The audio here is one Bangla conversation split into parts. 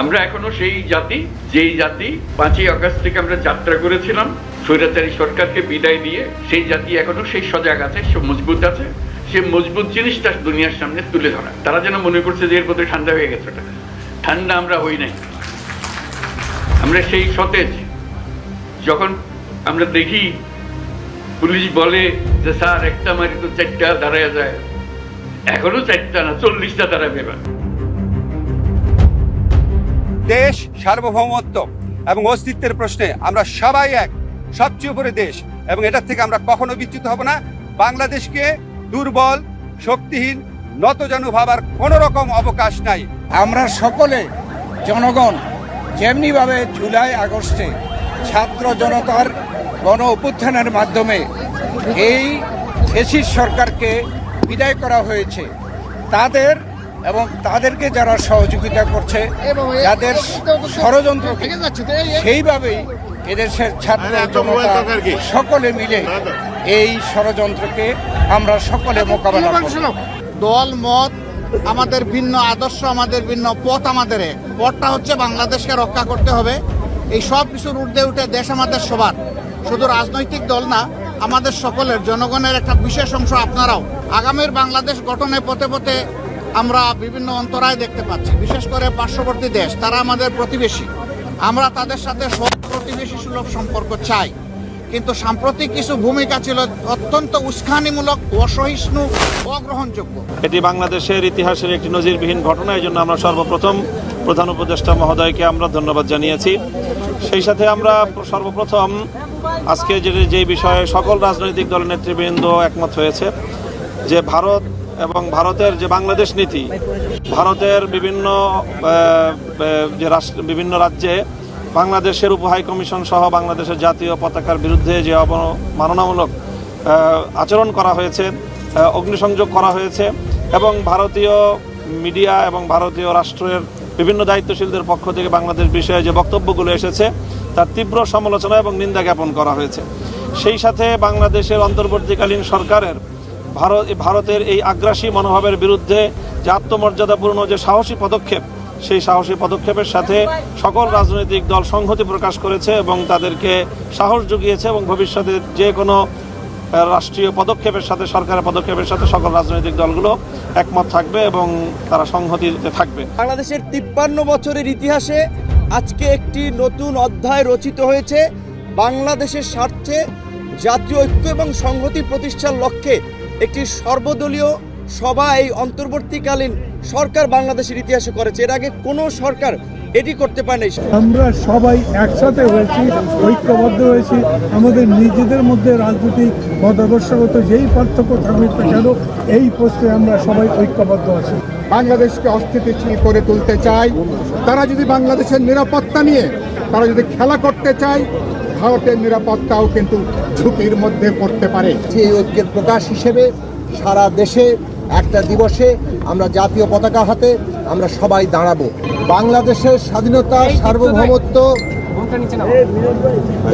আমরা এখনও সেই জাতি, যেই জাতি পাঁচই আগস্ট থেকে আমরা যাত্রা করেছিলাম, স্বৈরাচারী সরকারকে বিদায় দিয়ে সেই জাতি এখনও সেই সজাগ আছে, সে মজবুত আছে, সে মজবুত জিনিসটা দুনিয়ার সামনে তুলে ধরা। তারা যেন মনে করছে যে এর মধ্যে ঠান্ডা হয়ে গেছে ওটা। ঠান্ডা আমরা হই নাই। আমরা সেই সতেজ। যখন আমরা দেখি পুলিশ বলে যে, স্যার, একটা মারি তো চারটা দাঁড়ায় যায়। এখনও চারটা না, চল্লিশটা দাঁড়াবে এবার। দেশ সার্বভৌমত্ব এবং অস্তিত্বের প্রশ্নে আমরা সবাই এক, সবচেয়ে উপরে দেশ। এবং এটার থেকে আমরা কখনো বিচ্যুত হব না। বাংলাদেশকে দুর্বল, শক্তিহীন, নতজানু ভাবার কোনো রকম অবকাশ নাই। আমরা সকলে, জনগণ, যেমনিভাবে জুলাই আগস্টে ছাত্র জনতার গণ অভ্যুত্থানের মাধ্যমে এই ফেসিস সরকারকে বিদায় করা হয়েছে, তাদের এবং তাদেরকে যারা সহযোগিতা করছে যাদের ষড়যন্ত্র সেইভাবেই এদেশের ছাত্র জনতা সকলে মিলে এই ষড়যন্ত্রকে আমরা সকলে মোকাবেলা করব। দল মত আমাদের ভিন্ন আদর্শ আমাদের ভিন্ন পথ আমাদের পথটা হচ্ছে বাংলাদেশকে রক্ষা করতে হবে। এই সব কিছুর ঊর্ধ্বে উঠে দেশ আমাদের সবার। শুধু রাজনৈতিক দল না আমাদের সকলের জনগণের একটা বিশেষ অংশ আপনারাও। আগামীর বাংলাদেশ গঠনে পথে পথে আমরা বিভিন্ন অন্তরায় দেখতে পাচ্ছি। বিশেষ করে পার্শ্ববর্তী দেশ, তারা আমাদের প্রতিবেশী। আমরা তাদের সাথে সব প্রতিবেশী সুলভ সম্পর্ক চাই। কিন্তু সাম্প্রতিক কিছু ভূমিকা ছিল অত্যন্ত উস্কানিমূলক, অসহিষ্ণু, অগ্রহণযোগ্য। এটি বাংলাদেশের ইতিহাসের একটি নজিরবিহীন ঘটনা, এই জন্য আমরা সর্বপ্রথম প্রধান উপদেষ্টা মহোদয়কে আমরা ধন্যবাদ জানিয়েছি। সেই সাথে আমরা সর্বপ্রথম আজকে যে যে বিষয়ে সকল রাজনৈতিক দলের নেতৃবৃন্দ একমত হয়েছে, যে ভারত এবং ভারতের যে বাংলাদেশ নীতি, ভারতের বিভিন্ন যে রাষ্ট্র, বিভিন্ন রাজ্যে বাংলাদেশের উপহাই কমিশন সহ বাংলাদেশের জাতীয় পতাকার বিরুদ্ধে যে অবমাননামূলক আচরণ করা হয়েছে অগ্নিসংযোগ করা হয়েছে এবং ভারতীয় মিডিয়া এবং ভারতীয় রাষ্ট্রের বিভিন্ন দায়িত্বশীলদের পক্ষ থেকে বাংলাদেশ বিষয়ে যে বক্তব্যগুলো এসেছে, তার তীব্র সমালোচনা এবং নিন্দা জ্ঞাপন করা হয়েছে। সেই সাথে বাংলাদেশের অন্তর্বর্তীকালীন সরকারের ভারত, ভারতের এই আগ্রাসী মনোভাবের বিরুদ্ধে যে আত্মমর্যাদাপূর্ণ যে সাহসী পদক্ষেপ, সেই সাহসী পদক্ষেপের সাথে সকল রাজনৈতিক দল সংহতি প্রকাশ করেছে এবং তাদেরকে সাহস জুগিয়েছে এবং ভবিষ্যতে যে কোনো রাষ্ট্রীয় পদক্ষেপের সাথে, সরকারের পদক্ষেপের সাথে সকল রাজনৈতিক দলগুলো একমত থাকবে এবং তারা সংহতিতে থাকবে। বাংলাদেশের তিপ্পান্ন বছরের ইতিহাসে আজকে একটি নতুন অধ্যায় রচিত হয়েছে, বাংলাদেশের স্বার্থে জাতীয় ঐক্য এবং সংহতি প্রতিষ্ঠার লক্ষ্যে। একটি সর্বদলীয় সভা এই অন্তর্বর্তীকালীন সরকার বাংলাদেশের ইতিহাসে করেছে। এর আগে কোনো সরকার এটি করতে পারে নাই আমরা সবাই একসাথে হয়েছি ঐক্যবদ্ধ হয়েছি। আমাদের নিজেদের মধ্যে রাজনৈতিক মতাদর্শগত যেই পার্থক্য থাকবে না কেন এই পোস্টে আমরা সবাই ঐক্যবদ্ধ আছি। বাংলাদেশকে অস্থিতিশীল করে তুলতে চাই। তারা যদি বাংলাদেশের নিরাপত্তা নিয়ে তারা যদি খেলা করতে চায় ভারতের নিরাপত্তাও কিন্তু ঝুঁকির মধ্যে পড়তে পারে। এই ঐক্যের প্রকাশ হিসেবে সারা দেশে একটা দিবসে আমরা জাতীয় পতাকা হাতে আমরা সবাই দাঁড়াবো। বাংলাদেশের স্বাধীনতা সার্বভৌমত্ব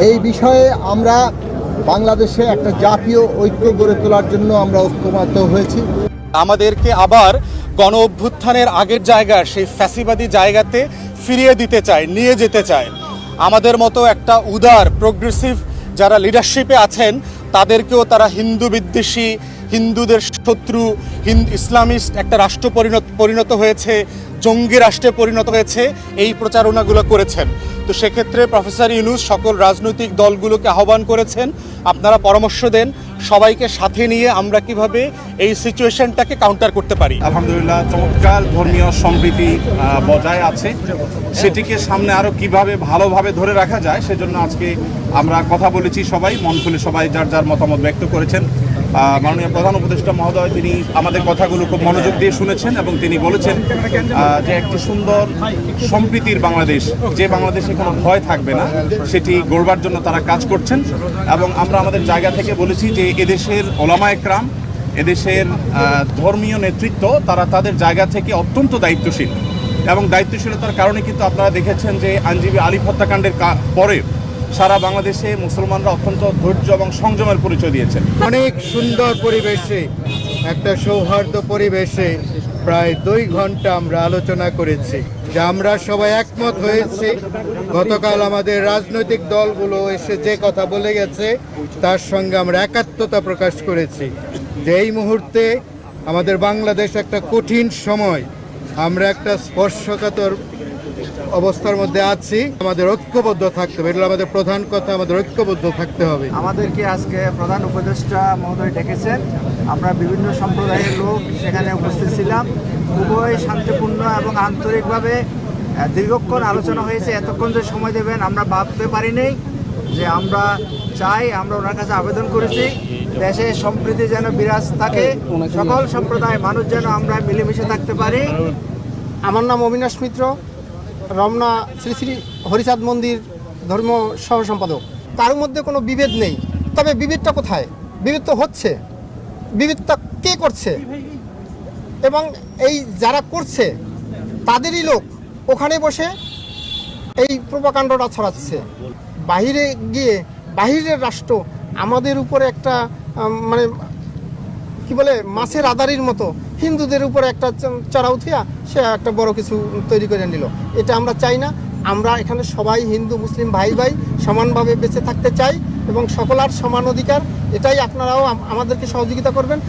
এই বিষয়ে আমরা বাংলাদেশে একটা জাতীয় ঐক্য গড়ে তোলার জন্য আমরা ঐক্যবদ্ধ হয়েছি। আমাদেরকে আবার গণ অভ্যুত্থানের আগের জায়গা সেই ফ্যাসিবাদী জায়গাতে ফিরিয়ে দিতে চায় নিয়ে যেতে চায়। আমাদের মতো একটা উদার প্রোগ্রেসিভ যারা লিডারশিপে আছেন, তাদেরকেও তারা হিন্দু বিদ্বেষী, হিন্দুদের শত্রু হিন্দু ইসলামিস্ট একটা রাষ্ট্র পরিণত পরিণত হয়েছে, জঙ্গি রাষ্ট্রে পরিণত হয়েছে, এই প্রচারণাগুলো করেছেন। তো সেক্ষেত্রে প্রফেসর ইউনুস সকল রাজনৈতিক দলগুলোকে আহ্বান করেছেন, আপনারা পরামর্শ দেন। সবাইকে সাথে নিয়ে আমরা কীভাবে এই সিচুয়েশনটাকে কাউন্টার করতে পারি। আলহামদুলিল্লাহ, চমৎকার ধর্মীয় সম্প্রীতি বজায় আছে। সেটিকে সামনে আরও কীভাবে ভালোভাবে ধরে রাখা যায়, সেজন্য আজকে আমরা কথা বলেছি সবাই, মন খুলে সবাই যার যার মতামত ব্যক্ত করেছেন। মাননীয় প্রধান উপদেষ্টা মহোদয়, তিনি আমাদের কথাগুলো খুব মনোযোগ দিয়ে শুনেছেন এবং তিনি বলেছেন যে একটি সুন্দর সম্প্রীতির বাংলাদেশ, যে বাংলাদেশে কোনো ভয় থাকবে না, সেটি গড়বার জন্য তারা কাজ করছেন এবং আমরা আমাদের জায়গা থেকে বলেছি যে এদেশের ওলামা একরাম এদেশের ধর্মীয় নেতৃত্ব, তারা তাদের জায়গা থেকে অত্যন্ত দায়িত্বশীল এবং দায়িত্বশীলতার কারণে কিন্তু আপনারা দেখেছেন যে আইনজীবী আলিফ হত্যাকাণ্ডের পরে সারা বাংলাদেশে মুসলমানরা অত্যন্ত ধৈর্য এবং সংযমের পরিচয় দিয়েছেন অনেক সুন্দর পরিবেশে, একটা সৌহার্দ্য পরিবেশে প্রায় দুই ঘণ্টা আমরা আলোচনা করেছি, যে আমরা সবাই একমত হয়েছি। গতকাল আমাদের রাজনৈতিক দলগুলো এসে যে কথা বলে গেছে, তার সঙ্গে আমরা একাত্মতা প্রকাশ করেছি যে এই মুহূর্তে আমাদের বাংলাদেশ একটা কঠিন সময়। আমরা একটা স্পর্শকাতর অবস্থার মধ্যে আছি। আমাদের ঐক্যবদ্ধ থাকতে হবে। এটা আমাদের প্রধান কথা আমাদের ঐক্যবদ্ধ থাকতে হবে। আমাদেরকে আজকে প্রধান উপদেষ্টা মহোদয় ডেকেছেন। আমরা বিভিন্ন সম্প্রদায়ের লোক সেখানে উপস্থিত ছিলাম। উভয় শান্তিপূর্ণ এবং আন্তরিকভাবে দীর্ঘক্ষণ আলোচনা হয়েছে। এতক্ষণ যে সময় দেবেন আমরা ভাবতে পারিনি যে আমরা চাই আমরা ওনার কাছে আবেদন করেছি। দেশে সম্প্রীতি যেন বিরাজ থাকে সকল সম্প্রদায়ের মানুষ যেন আমরা মিলেমিশে থাকতে পারি। আমার নাম অবিনাশ মিত্র। রমনা শ্রী শ্রী হরিচাঁদ মন্দির ধর্ম সহ সম্পাদক। কারোর মধ্যে কোনো বিভেদ নেই। তবে বিভেদটা কোথায়? বিভেদ তো হচ্ছে। বিভেদটা কে করছে? এবং এই যারা করছে, তাদেরই লোক ওখানে বসে এই প্রপাকাণ্ডটা ছড়াচ্ছে। বাহিরে গিয়ে বাহিরের রাষ্ট্র আমাদের উপরে একটা মানে কি বলে, মাছের আদারির মতো হিন্দুদের উপরে একটা চ- চড়া উঠিয়া সে একটা বড় কিছু তৈরি করে নিল। এটা আমরা চাই না। আমরা এখানে সবাই হিন্দু, মুসলিম ভাই ভাই সমানভাবে বেঁচে থাকতে চাই এবং সকলার সমান অধিকার, এটাই আপনারাও আমাদেরকে সহযোগিতা করবেন।